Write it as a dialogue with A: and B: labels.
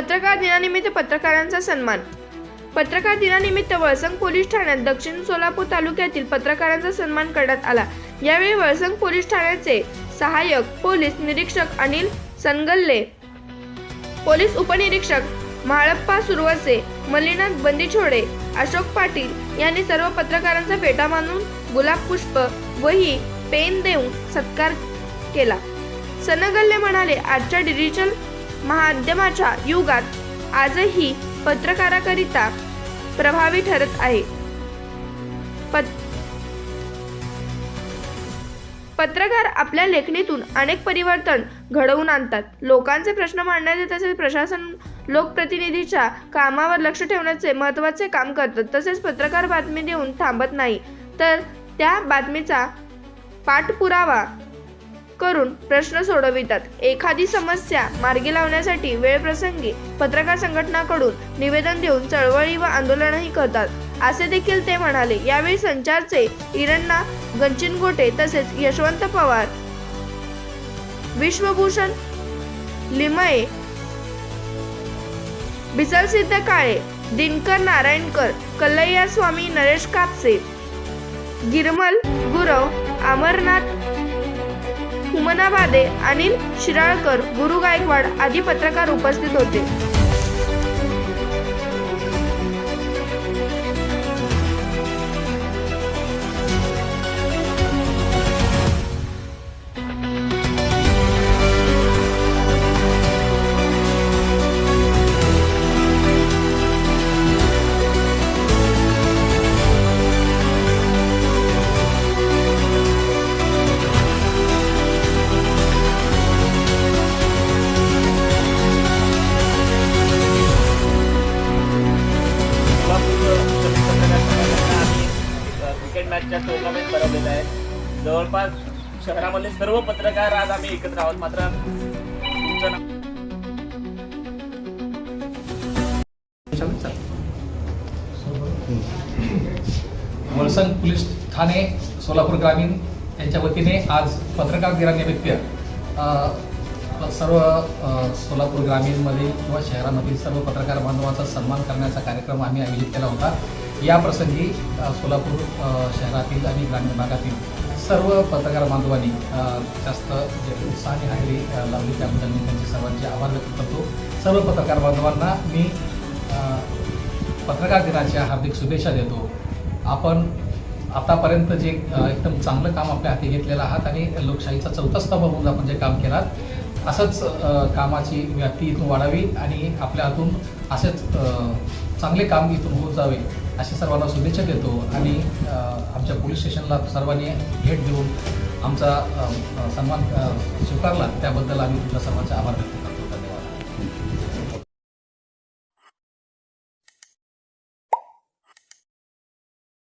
A: पत्रकार दिनानिमित्त पत्रकारांचा सन्मान. पत्रकार दिनानिमित्त वळसंग पोलीस ठाण्यात दक्षिण सोलापूर तालुक्यातील पत्रकारांचा सन्मान करण्यात आला. यावेळी वळसंग पोलीस ठाण्याचे सहाय्यक पोलीस निरीक्षक अनिल सनगल्ले पोलीस उपनिरीक्षक म्हाळप्पा सुरवसे मल्लीनाथ बंदीछोडे अशोक पाटील यांनी सर्व पत्रकारांचा फेटा मानून गुलाब पुष्प वही पेन देऊन सत्कार केला. सनगल्ले म्हणाले आजच्या डिजिटल माध्यमाच्या युगात आजही पत्रकाराकरिता प्रभावी ठरत आहे. पत पत्रकार आपल्या लेखणीतून अनेक परिवर्तन घडवून आणतात. लोकांचे प्रश्न मांडण्याचे तसेच प्रशासन लोकप्रतिनिधीच्या कामावर लक्ष ठेवण्याचे महत्त्वाचे काम करतात. तसेच पत्रकार बातमी देऊन थांबत नाही. तर त्या बातमीचा पाठपुरावा करून प्रश्न सोडवितात. एखादी समस्या मार्गी लावण्यासाठी वेळप्रसंगी पत्रकार संघटनाकडून निवेदन देऊन चळवळी व आंदोलनही करतात. असे देखील ते म्हणाले. यावेळी संचारचे इरण्णा गंचिनगोटे तसेच यशवंत पवार विश्वभूषण लिमये बिसलसिद्ध काळे दिनकर नारायणकर कल्लय्या स्वामी नरेश कापसे गिरमल गुरव अमरनाथ हुमनाबादे अनिल शिराळकर गुरु गायकवाड आदी पत्रकार उपस्थित होते.
B: आजच्या टुर्नामेंट आहे. जवळपास शहरामधले सर्व पत्रकार आज आम्ही एकत्र आहोत. मात्र तुमचं नाव?
C: पोलीस ठाणे सोलापूर ग्रामीण यांच्या वतीने आज पत्रकार दिनानिमित्त सर्व सोलापूर ग्रामीणमध्ये किंवा शहरामधील सर्व पत्रकार बांधवांचा सन्मान करण्याचा कार्यक्रम आम्ही आयोजित केला होता. या प्रसंगी सोलापूर शहरातील आणि ग्रामीण भागातील सर्व पत्रकार बांधवांनी जास्त जे उत्साहाने हजेरी लावली त्याबद्दल मी त्यांचे सर्वांचे आभार व्यक्त करतो. सर्व पत्रकार बांधवांना मी पत्रकार दिनाच्या हार्दिक शुभेच्छा देतो. आपण आतापर्यंत जे एकदम चांगलं काम आपल्या हाती घेतलेलं आहात आणि लोकशाहीचा चौथा स्तंभ म्हणून आपण जे काम केलात असंच कामाची व्याप्ती इथून वाढावी आणि आपल्या हातून असेच चांगले काम इथून होत जावे अशा सर्वांना शुभेच्छा देतो. आणि आमच्या पोलीस स्टेशनला सर्वांनी भेट देऊन आमचा सन्मान स्वीकारला. त्याबद्दल आम्ही तुमच्या सर्वांचे आभार व्यक्त करतो.